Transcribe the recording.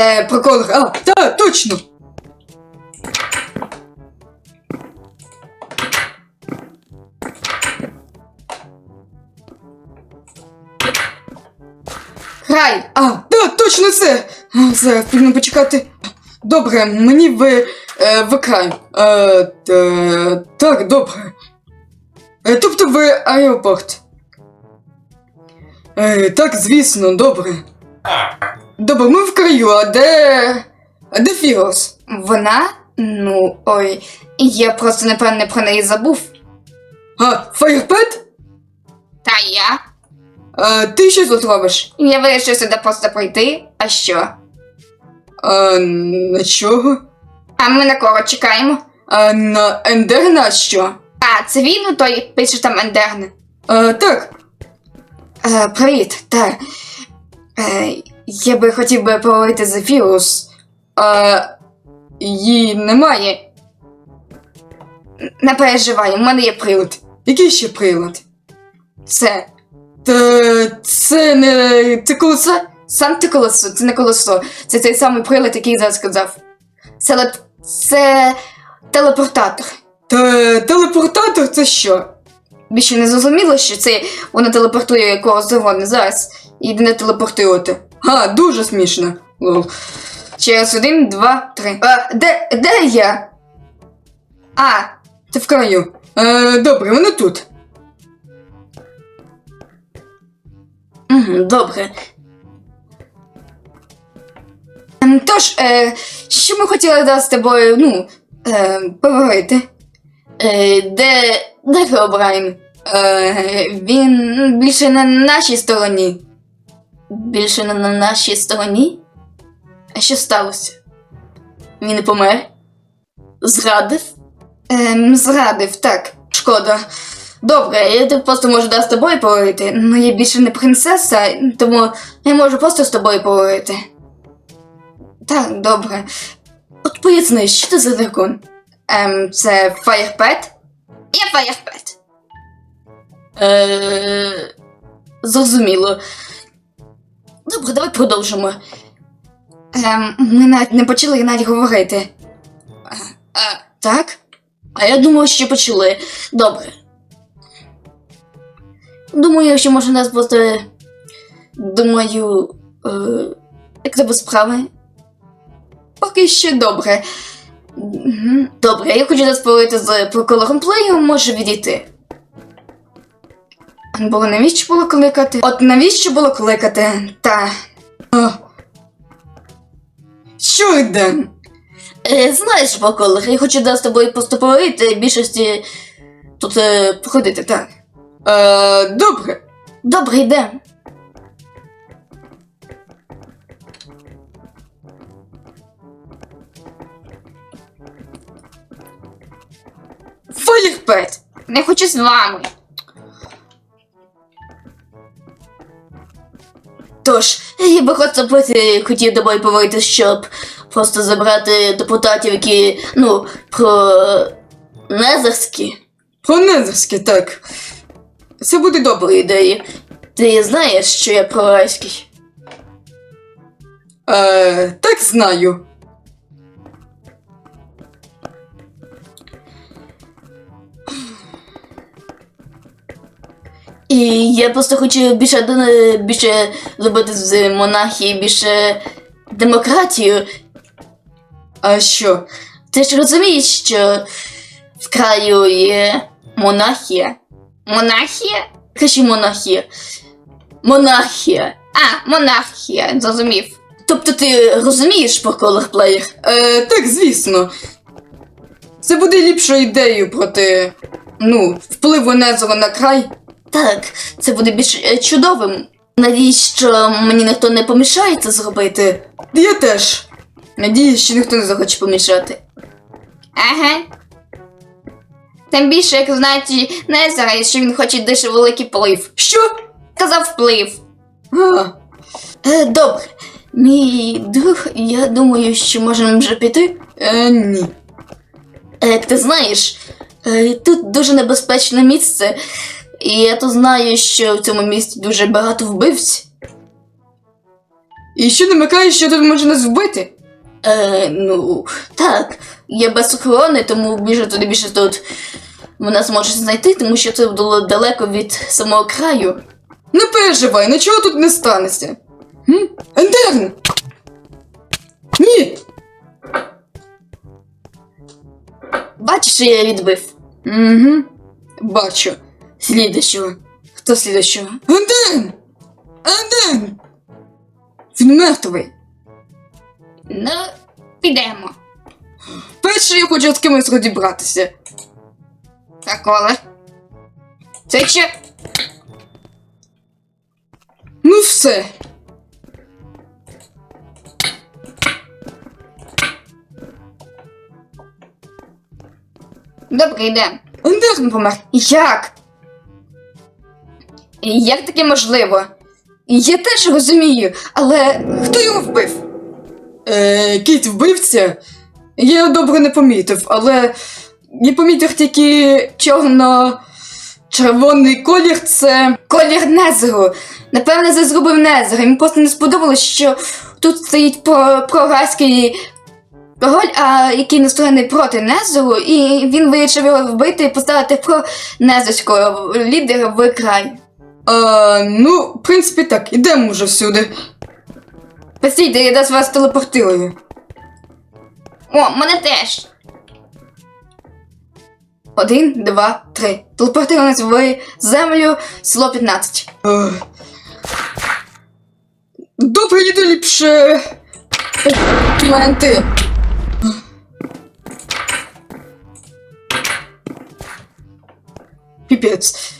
Е, прокол. А, та, точно. Грай! А, да, точно це! А, Зараз потрібно почекати. Добре, мені ви. Е, в край. Е, та, так, добре. Е, тобто ви аеропорт. Е, так, звісно, добре. Добре, ми в краю, а де. А де Фірос? Вона? Ну, ой, я просто напевне про неї забув. А, Фаєрпет? Та я. А, ти що тут робиш? Я вирішив сюди просто прийти, а що? А, на чого? А ми на кого чекаємо? А, на Ендерна що? А, це він у той пише там Ендерне. А, так. Е, привіт, та. Е, я би хотів би поговорити з Фірус. А, її немає. Не переживай, у мене є привид. Який ще прилад? Це. Та це не. Це колеса? Сам ти колесо, це не колесо. Це той самий прилад, який я зараз сказав. Це, леп... це телепортатор. Та телепортатор це що? Більше не зрозуміло, що це воно телепортує якогось завгодно зараз. І не телепортувати. А, дуже смішно. Лол. Через один, два, три. А, де, де я? А, Ти в краю. Е, добре, вони тут. угу, добре. Ем, Тож, е, що ми хотіли зараз з тобою, ну, е, поговорити? Е, де, де Феобрайн? Е, він більше на нашій стороні. Більше не на нашій стороні? А що сталося? Він не помер? Зрадив? Ем, зрадив, так. Шкода. Добре, я просто можу да, з тобою поговорити. Ну я більше не принцеса, тому я можу просто з тобою поговорити. Так, добре. От поясни, що ти за дракон? Ем, це Фаєрпет? Я Фаєрпет. Е, зрозуміло. Добре, давай продовжимо. Ем, ми навіть не почали навіть говорити. А, а, так? А я думав, що почали. Добре. Думаю, що може нас бути. Думаю. Е, як тебе справи? Поки що добре. Добре, я хочу зараз поговорити з прокурором плею, може відійти. Було навіщо було кликати? От навіщо було кликати? Та. А. Що йде? Е, знаєш, прокурор, я хочу зараз з тобою просто поговорити, більшості тут е, походити, так. Е, добре. Добре, йде. Фаєрпет. Не хочу з вами. Тож, я би хотів бути, хотів до тобою поговорити, щоб просто забрати депутатів, які, ну, про незерські. Про Незерські, так. Це буде добра ідея. Ти знаєш, що я прорайський? Е, так знаю. І я просто хочу більше, е, більше зробити з монархії, більше демократію. А що? Ти ж розумієш, що в краю є монархія. Монархія? Кажи монархія. Монархія. А, монархія, зрозумів. Тобто ти розумієш про колорплеєр? Е, так, звісно. Це буде ліпшою ідеєю проти. Ну, впливу Незора на край. Так, це буде більш е, чудовим. Надіюсь, що мені ніхто не помішає це зробити. Я теж. Надіюсь, що ніхто не захоче помішати. Ага. Тим більше, як знають Незера, що він хоче дуже великий вплив. Що? Казав вплив. А, Е, добре. Мій друг, я думаю, що можемо вже піти. е, ні. Е, Як ти знаєш, е, тут дуже небезпечне місце, і я то знаю, що в цьому місці дуже багато вбивць. І що намикаєш, що тут може нас вбити? Е, ну, так, я без охорони, тому більше туди більше тут вона зможе знайти, тому що це було далеко від самого краю. Не переживай, нічого тут не станеться. М? Ендерн! Ні! Бачиш, що я відбив. Угу. Бачу. Слідущого. Хто слідущого? Ендерн! Ендерн! Він мертвий. Ну, підемо. Перше я хочу з кимось розібратися. Таколе. Це ще Ну все. добре йдемо. Ендерн помер. Як? Як таке можливо? Я теж розумію, але Хто його вбив? Е, кіт вбивця? Я його добре не помітив, але я помітив тільки чорно-червоний колір це. колір Незеру. Напевне, це зробив Незер. Йому просто не сподобалось, що тут стоїть про, прогаський король, а який настроєний проти Незеру, і він вирішив його вбити і поставити про Незерського лідера в край. А, ну, в принципі, так, ідемо вже всюди. Постійте, я десь вас телепортирую. О, мене теж. Один, два, три. Телепортирую нас в землю село 15. Е, Добре, йду ліпше. Моменти. Піпець.